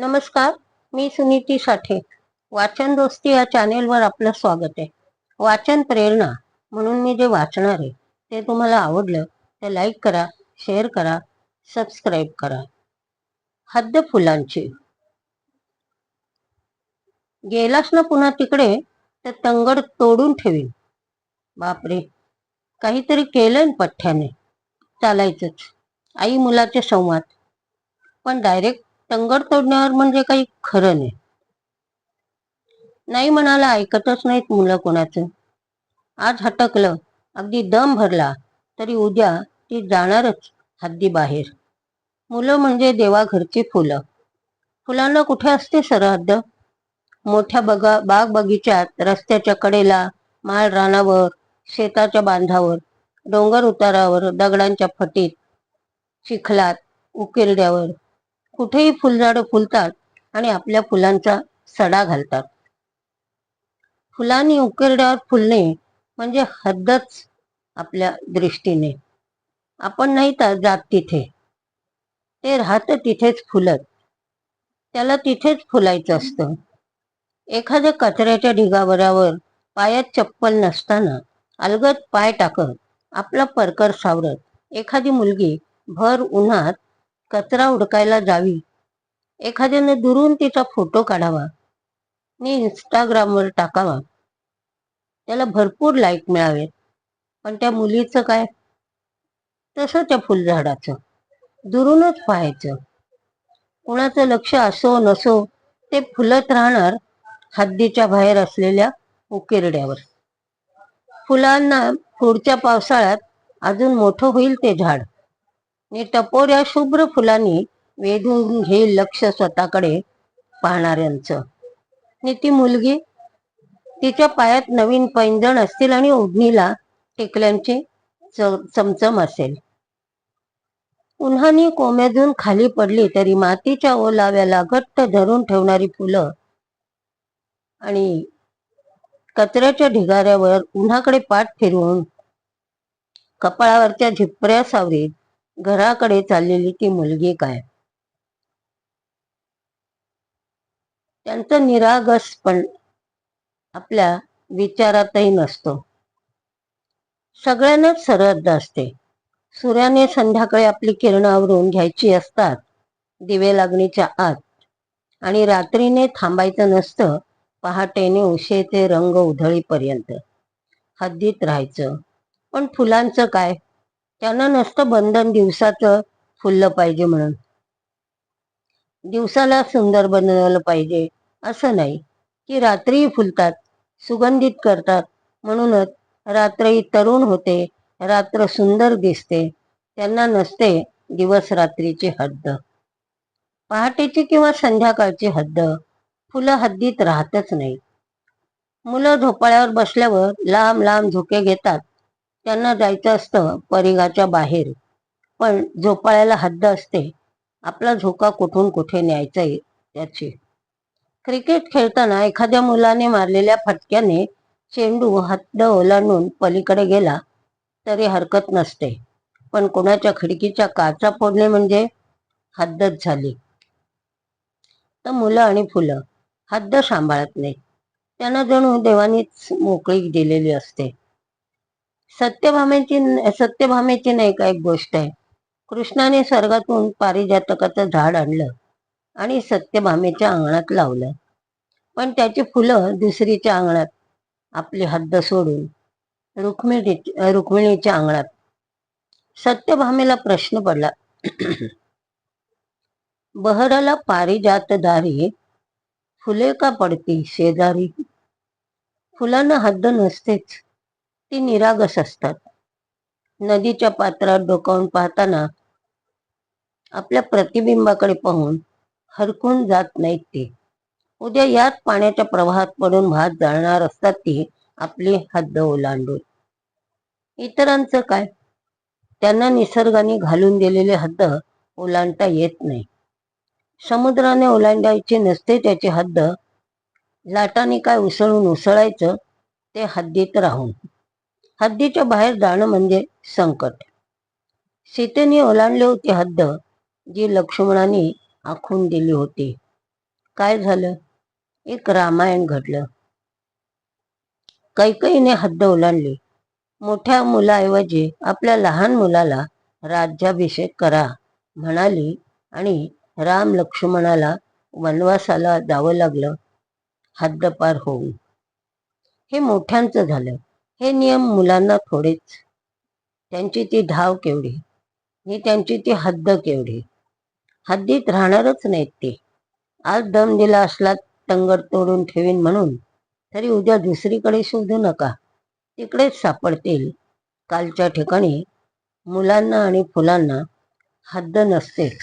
नमस्कार मी सुनीती साठे. वाचन दोस्ती या चॅनेलवर आपलं स्वागत आहे. वाचन प्रेरणा म्हणून मी जे वाचणार आहे ते तुम्हाला आवडलं तर लाईक करा शेअर करा सबस्क्राईब करा. हद्द फुलांची. गेलास ना पुन्हा तिकडे तर तंगड तोडून ठेवीन. बापरे काहीतरी केलंय पठ्ठ्याने. चालायचंच. आई मुलाचे संवाद. पण डायरेक्ट टंगर तोडण्यावर म्हणजे काही खरं नाही. नाही म्हणाला ऐकतच नाहीत मुलं कोणाचं. आज हटकलं अगदी दम भरला तरी उद्या ती जाणारच हद्दी बाहेर. मुलं म्हणजे देवाघरची फुलं. फुलांना कुठे असते सरहद्द? मोठ्या बगा बाग बगीच्यात रस्त्याच्या कडेला माळ रानावर शेताच्या बांधावर डोंगर उतारावर दगडांच्या फटीत चिखलात उकिरड्यावर कुठेही फुलझाडं फुलतात आणि आपल्या फुलांचा सडा घालतात. फुलांनी उकिरड्यावर फुलणे म्हणजे हद्दच आपल्या दृष्टीने. आपण नाही तर जात तिथे. ते राहतं तिथेच फुलत. त्याला तिथेच फुलायचं असतं. एखाद्या कचऱ्याच्या ढिगावरावर पायात चप्पल नसताना अलगद पाय टाकत आपला परकर सावरत एखादी मुलगी भर उन्हात कचरा उडकायला जावी. एखाद्याने दुरून तिचा फोटो काढावा. आणि इंस्टाग्रामवर टाकावा. त्याला भरपूर लाईक मिळावेत पण त्या मुलीचं काय? तसं त्या फुलझाडाचं. दुरूनच पाहायचं. कुणाचं लक्ष असो नसो ते फुलत राहणार हद्दीच्या बाहेर असलेल्या उकिरड्यावर. फुलांना पुढच्या पावसाळ्यात अजून मोठं होईल ते झाड. आणि टपोऱ्या शुभ्र फुलांनी वेधून घेईल लक्ष स्वतःकडे पाहणाऱ्यांचं. आणि ती मुलगी तिच्या पायात नवीन पैंजण असतील आणि ओढणीला टेकल्यांची चमचम असेल. उन्हानी कोमेजून खाली पडली तरी मातीच्या ओलाव्याला घट्ट धरून ठेवणारी फुलं आणि कचऱ्याच्या ढिगाऱ्यावर उन्हाकडे पाठ फिरवून कपाळावरच्या झिपऱ्या सावरीत घराकडे चाललेली ती मुलगी काय? त्यांचं निरागस पण आपल्या विचारातही नसतो. सगळ्यांनाच सरहद्द असते. सूर्याने संध्याकाळी आपली किरण आवरून घ्यायची असतात दिवे लागणीच्या आत. आणि रात्रीने थांबायचं नसतं पहाटेने उशेचे रंग उधळीपर्यंत. हद्दीत राहायचं. पण फुलांचं काय? त्यांना नसतं बंधन दिवसाचं फुललं पाहिजे म्हणून. दिवसाला सुंदर बनवलं पाहिजे असं नाही की रात्रीही फुलतात सुगंधित करतात. म्हणूनच रात्रही तरुण होते रात्र सुंदर दिसते. त्यांना नसते दिवस रात्रीची हद्द. पहाटेची किंवा संध्याकाळची हद्द फुलं हद्दीत राहतच नाही. मुलं झोपाळ्यावर बसल्यावर लांब लांब झोके घेतात. त्यांना जायचं असतं परिघाच्या बाहेर. पण झोपाळ्याला हद्द असते. आपला झोका कुठून कुठे न्यायचा त्याची क्रिकेट खेळताना एखाद्या मुलाने मारलेल्या फटक्याने चेंडू हद्द ओलांडून पलीकडे गेला तरी हरकत नसते. पण कोणाच्या खिडकीच्या काचा फोडणे म्हणजे हद्दच झाली. तर मुलं आणि फुलं हद्द सांभाळत नाही. त्यांना जणू देवानीच मोकळी दिलेली असते. सत्यभामेची सत्यभामेची नाही का एक गोष्ट आहे. कृष्णाने स्वर्गातून पारिजातकाचं झाड आणलं आणि सत्यभामेच्या अंगणात लावलं. पण त्याची फुलं दुसरीच्या अंगणात आपली हद्द सोडून रुक्मिणी रुक्मिणीच्या अंगणात. सत्यभामेला प्रश्न पडला. बहराला पारिजातधारी फुले का पडती शेजारी? फुलांना हद्द नसतेच. ती निरागस असतात. नदीच्या पात्रात डोकावून पाहताना आपल्या प्रतिबिंबाकडे पाहून हरकून जात नाहीत ते. उद्या याच पाण्याच्या प्रवाहात पडून भात जाळणार असतात ती आपली हद्द ओलांडून. इतरांचं काय? त्यांना निसर्गाने घालून दिलेले हद्द ओलांडता येत नाही. समुद्राने ओलांडायची नसते त्याची हद्द. लाटाने काय उसळून उसळायचं ते हद्दीत राहून. हद्दीच्या बाहेर जाणं म्हणजे संकट. सीतेने ओलांडली होती हद्द जी लक्ष्मणाने आखून दिली होती. काय झालं? एक रामायण घडलं. कैकईने हद्द ओलांडली. मोठ्या मुलाऐवजी आपल्या लहान मुलाला राज्याभिषेक करा म्हणाली आणि राम लक्ष्मणाला वनवासाला जावं लागलं. हद्दपार होऊन. हे मोठ्यांचं झालं. हे नियम मुलांना थोडेच. त्यांची ती धाव केवढी? आणि त्यांची ती हद्द केवढी? हद्दीत राहणारच नाहीत ते. आज दम दिला असला तंगड तोडून ठेवीन म्हणून तरी उद्या दुसरीकडे शोधू नका. तिकडेच सापडतील. कालच्या ठिकाणी मुलांना आणि फुलांना हद्द नसतेच